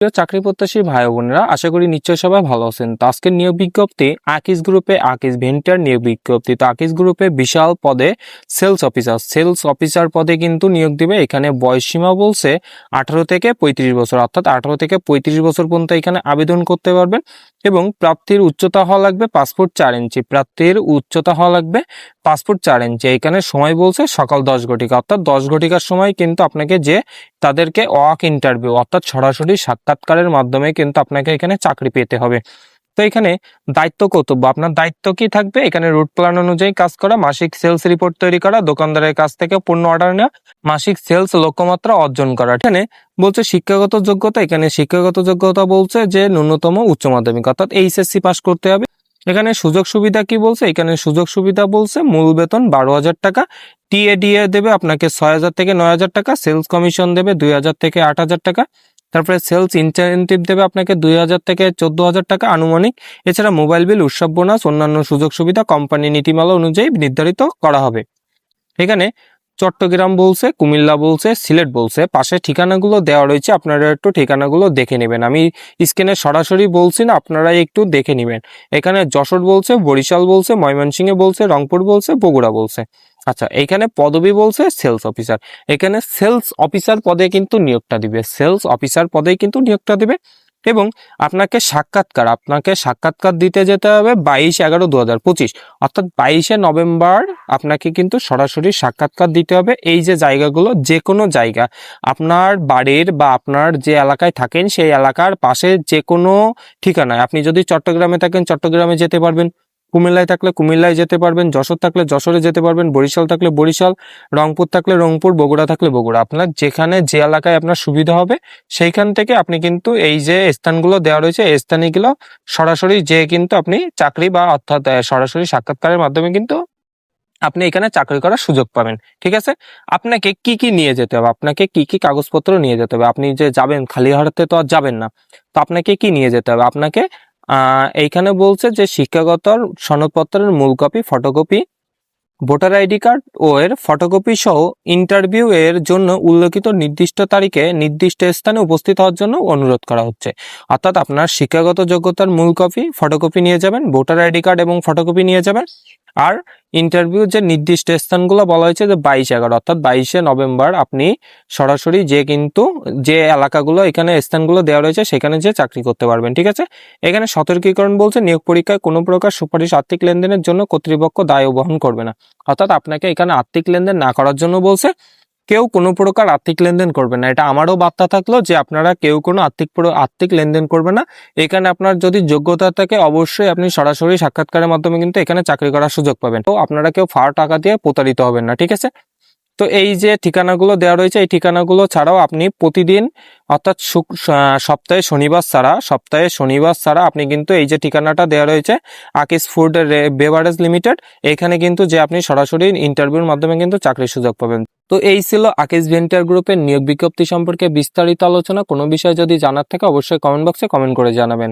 প্রিয় চাকরি প্রত্যাশী ভাই বোনেরা, আশা করি নিশ্চয় সবাই ভালো আছেন। তো আজকের নিয়োগ বিজ্ঞপ্তি আকিস গ্রুপে আকিস ভেন্টার নিয়োগ বিজ্ঞপ্তি। তো আকিস গ্রুপে বিশাল পদে সেলস অফিসার সেলস অফিসার পদে কিন্তু নিয়োগ দিবে। এখানে বয়স সীমা বলছে আঠারো থেকে পঁয়ত্রিশ বছর, অর্থাৎ আঠারো থেকে পঁয়ত্রিশ বছর পর্যন্ত এখানে আবেদন করতে পারবেন এবং প্রাপ্তির উচ্চতা হওয়া লাগবে পাসপোর্ট চার ইঞ্চি। প্রাপ্তির উচ্চতা হওয়া লাগবে পাসপোর্ট চার ইঞ্চি। এখানে সময় বলছে সকাল দশ ঘটিকা। অর্থাৎ দশ ঘটিকার সময় কিন্তু আপনাকে যে তাদেরকে ওয়াক ইন্টারভিউ, অর্থাৎ সরাসরি সাক্ষাৎকারের মাধ্যমে কিন্তু আপনাকে এখানে চাকরি পেতে হবে। তো এখানে দায়িত্ব কর্তব্য আপনার দায়িত্ব কি থাকবে? এখানে রুট প্ল্যান অনুযায়ী কাজ করা, মাসিক সেলস রিপোর্ট তৈরি করা, দোকানদারের কাছ থেকে পণ্য অর্ডার নেওয়া, মাসিক সেলস লক্ষ্যমাত্রা অর্জন করা। এখানে বলছে শিক্ষাগত যোগ্যতা, এখানে শিক্ষাগত যোগ্যতা বলছে যে ন্যূনতম উচ্চ মাধ্যমিক, অর্থাৎ এইচএসসি পাস করতে হবে। এখানে সুযোগ সুবিধা কি বলছে? এখানে সুযোগ সুবিধা বলছে মূল বেতন বারো হাজার টাকা টিএডিএ দেবে আপনাকে ছয় হাজার থেকে নয় হাজার টাকা, সেলস কমিশন দেবে দুই হাজার থেকে আট হাজার টাকা, তারপরে সেলস ইনসেন্টিভ দেবে আপনাকে দুই হাজার থেকে চোদ্দ হাজার টাকা আনুমানিক। এছাড়া মোবাইল বিল, উৎসব বোনাস, অন্যান্য সুযোগ সুবিধা, কোম্পানি নীতিমালা অনুযায়ী নির্ধারিত করা হবে। এখানে চট্টগ্রাম বলছে, কুমিল্লা বলছে, সিলেট বলছে। পাশে ঠিকানাগুলো দেওয়া রয়েছে, আপনারা একটু ঠিকানাগুলো দেখে নেবেন। আমি স্ক্রিনে সরাসরি বলছি না আপনারা একটু দেখে নেবেন। এখানে যশোর বলছে, বরিশাল বলছে, ময়মনসিংহে বলছে, রংপুর বলছে, বগুড়া বলছে। আচ্ছা এখানে পদবি বলছে, সেলস অফিসার। এখানে সেলস অফিসার পদে কিন্তু নিয়োগটা দিবে। সেলস অফিসার পদে কিন্তু নিয়োগটা দিবে। এবং আপনাকে সাক্ষাৎকার আপনাকে সাক্ষাৎকার দিতে যেতে হবে বাইশ এগারো দু হাজার পঁচিশ। অর্থাৎ বাইশে নভেম্বর আপনাকে কিন্তু সরাসরি সাক্ষাৎকার দিতে হবে এই যে জায়গাগুলো যে কোনো জায়গা। আপনার বাড়ির বা আপনার যে এলাকায় থাকেন, সেই এলাকার পাশে যে কোনো ঠিকানায়। আপনি যদি চট্টগ্রামে থাকেন, চট্টগ্রামে যেতে পারবেন। কুমিল্লায় থাকলে কুমিল্লায় যেতে পারবেন, যশোর থাকলে যশোরে যেতে পারবেন, বরিশাল থাকলে বরিশাল, রংপুর থাকলে রংপুর, বগুড়া থাকলে বগুড়া। আপনার যেখানে যে এলাকায় আপনার সুবিধা হবে, সেইখান থেকে আপনি কিন্তু এই যে স্থানগুলো দেওয়া রয়েছে, এই স্থানগুলো সরাসরি যে কিন্তু আপনি চাকরি বা অর্থাৎ সরাসরি সাক্ষাৎকারের মাধ্যমে কিন্তু আপনি এখানে চাকরি করার সুযোগ পাবেন। ঠিক আছে? আপনাকে কি কি নিয়ে যেতে হবে? আপনাকে কি কি কাগজপত্র নিয়ে যেতে হবে? আপনি যে যাবেন, খালি হাতে তো আর যাবেন না। তো আপনাকে কি নিয়ে যেতে হবে? আপনাকে এইখানে বলছে যে শিক্ষাগত সনদপত্রের মূল copy photocopy voter ID card ও এর ফটোকপি সহ ইন্টারভিউ এর জন্য উল্লেখিত নির্দিষ্ট তারিখে নির্দিষ্ট স্থানে উপস্থিত হওয়ার জন্য অনুরোধ করা হচ্ছে। অর্থাৎ আপনার শিক্ষাগত যোগ্যতার মূল কপি ফটোকপি নিয়ে যাবেন ভোটার আইডি কার্ড এবং ফটোকপি নিয়ে যাবেন। আর ইন্টারভিউ যে নির্দিষ্ট স্থানগুলো বলা হয়েছে যে বাইশ এগারো, অর্থাৎ বাইশে নভেম্বর আপনি সরাসরি যে কিন্তু যে এলাকাগুলো এখানে স্থানগুলো দেওয়া রয়েছে সেখানে যে চাকরি করতে পারবেন, ঠিক আছে? এখানে সতর্কীকরণ বলছে নিয়োগ পরীক্ষায় কোনো প্রকার সুপারিশ আর্থিক লেনদেনের জন্য কর্তৃপক্ষ দায় বহন করবে না। অর্থাৎ আপনাকে এখানে আর্থিক লেনদেন না করার জন্য বলছে কেউ কোনো প্রকার আর্থিক লেনদেন করবে না। এটা আমারও বার্তা থাকল যে আপনারা কেউ কোনো আর্থিক আর্থিক লেনদেন করবে না। এখানে আপনার যদি যোগ্যতা থাকে অবশ্যই আপনি সরাসরি সাক্ষাৎকারের মাধ্যমে কিন্তু এখানে চাকরি করার সুযোগ পাবেন। তো আপনারা কেউ ফার টাকা দিয়ে প্রতারিত হবেন না, ঠিক আছে? তো এই যে ঠিকানাগুলো দেওয়া রয়েছে, এই ঠিকানাগুলো ছাড়াও আপনি প্রতিদিন, অর্থাৎ সপ্তাহে শনিবার ছাড়া, সপ্তাহে শনিবার ছাড়া আপনি কিন্তু এই যে ঠিকানাটা দেওয়া রয়েছে আকিস ফুড বেভারেজ লিমিটেড এখানে কিন্তু যে আপনি সরাসরি ইন্টারভিউর মাধ্যমে কিন্তু চাকরির সুযোগ পাবেন। তো এই ছিল আকিস ভেন্টার গ্রুপের নিয়োগ বিজ্ঞপ্তি সম্পর্কে বিস্তারিত আলোচনা। কোনো বিষয়ে যদি জানার থাকে, অবশ্যই কমেন্ট বক্সে কমেন্ট করে জানাবেন।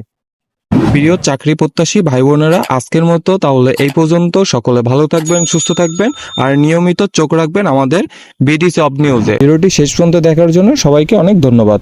প্রিয় চাকরি প্রত্যাশী ভাই বোনেরা আজকের মতো তাহলে এই পর্যন্ত। সকলে ভালো থাকবেন, সুস্থ থাকবেন, আর নিয়মিত চোখ রাখবেন আমাদের বিডিসি অব নিউজে। ভিডিওটি শেষ পর্যন্ত দেখার জন্য সবাইকে অনেক ধন্যবাদ।